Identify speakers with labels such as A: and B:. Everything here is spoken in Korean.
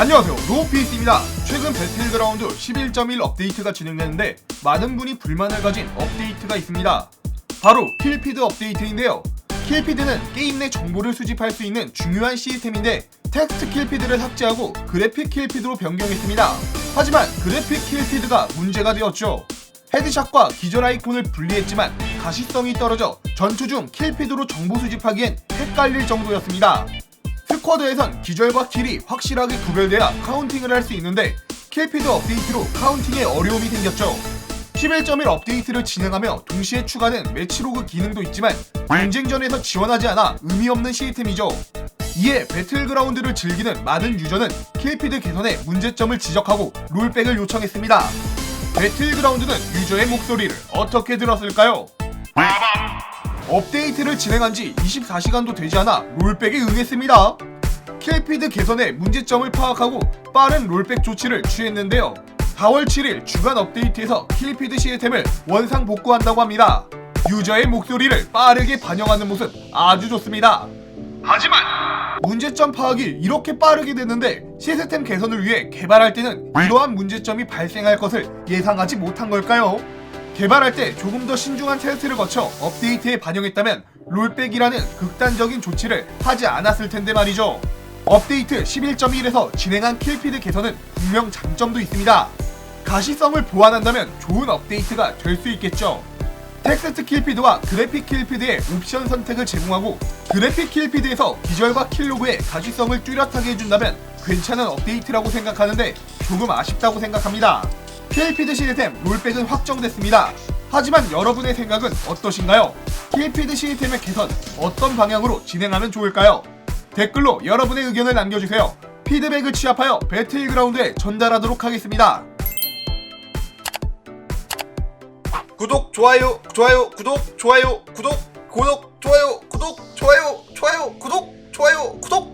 A: 안녕하세요. 노피스입니다. 최근 배틀그라운드 11.1 업데이트가 진행되는데 많은 분이 불만을 가진 업데이트가 있습니다. 바로 킬피드 업데이트인데요. 킬피드는 게임 내 정보를 수집할 수 있는 중요한 시스템인데 텍스트 킬피드를 삭제하고 그래픽 킬피드로 변경했습니다. 하지만 그래픽 킬피드가 문제가 되었죠. 헤드샷과 기절 아이콘을 분리했지만 가시성이 떨어져 전투 중 킬피드로 정보 수집하기엔 헷갈릴 정도였습니다 스쿼드에선 기절과 킬이 확실하게 구별돼야 카운팅을 할 수 있는데 킬피드 업데이트로 카운팅에 어려움이 생겼죠. 11.1 업데이트를 진행하며 동시에 추가된 매치로그 기능도 있지만 경쟁전에서 지원하지 않아 의미 없는 시스템이죠. 이에 배틀그라운드를 즐기는 많은 유저는 킬피드 개선에 문제점을 지적하고 롤백을 요청했습니다. 배틀그라운드는 유저의 목소리를 어떻게 들었을까요? 업데이트를 진행한 지 24시간도 되지 않아 롤백에 응했습니다. 킬피드 개선의 문제점을 파악하고 빠른 롤백 조치를 취했는데요. 4월 7일 주간 업데이트에서 킬피드 시스템을 원상 복구한다고 합니다. 유저의 목소리를 빠르게 반영하는 모습 아주 좋습니다. 하지만 문제점 파악이 이렇게 빠르게 됐는데 시스템 개선을 위해 개발할 때는 이러한 문제점이 발생할 것을 예상하지 못한 걸까요? 개발할 때 조금 더 신중한 테스트를 거쳐 업데이트에 반영했다면 롤백이라는 극단적인 조치를 하지 않았을 텐데 말이죠. 업데이트 11.1에서 진행한 킬피드 개선은 분명 장점도 있습니다. 가시성을 보완한다면 좋은 업데이트가 될 수 있겠죠. 텍스트 킬피드와 그래픽 킬피드의 옵션 선택을 제공하고 그래픽 킬피드에서 기절과 킬로그의 가시성을 뚜렷하게 해준다면 괜찮은 업데이트라고 생각하는데 조금 아쉽다고 생각합니다. 킬피드 시스템 롤백은 확정됐습니다. 하지만 여러분의 생각은 어떠신가요? 킬피드 시스템의 개선 어떤 방향으로 진행하면 좋을까요? 댓글로 여러분의 의견을 남겨주세요. 피드백을 취합하여 배틀그라운드에 전달하도록 하겠습니다.
B: 구독 좋아요 좋아요 구독 좋아요 구독 구독 좋아요 구독 좋아요 좋아요 구독 좋아요 구독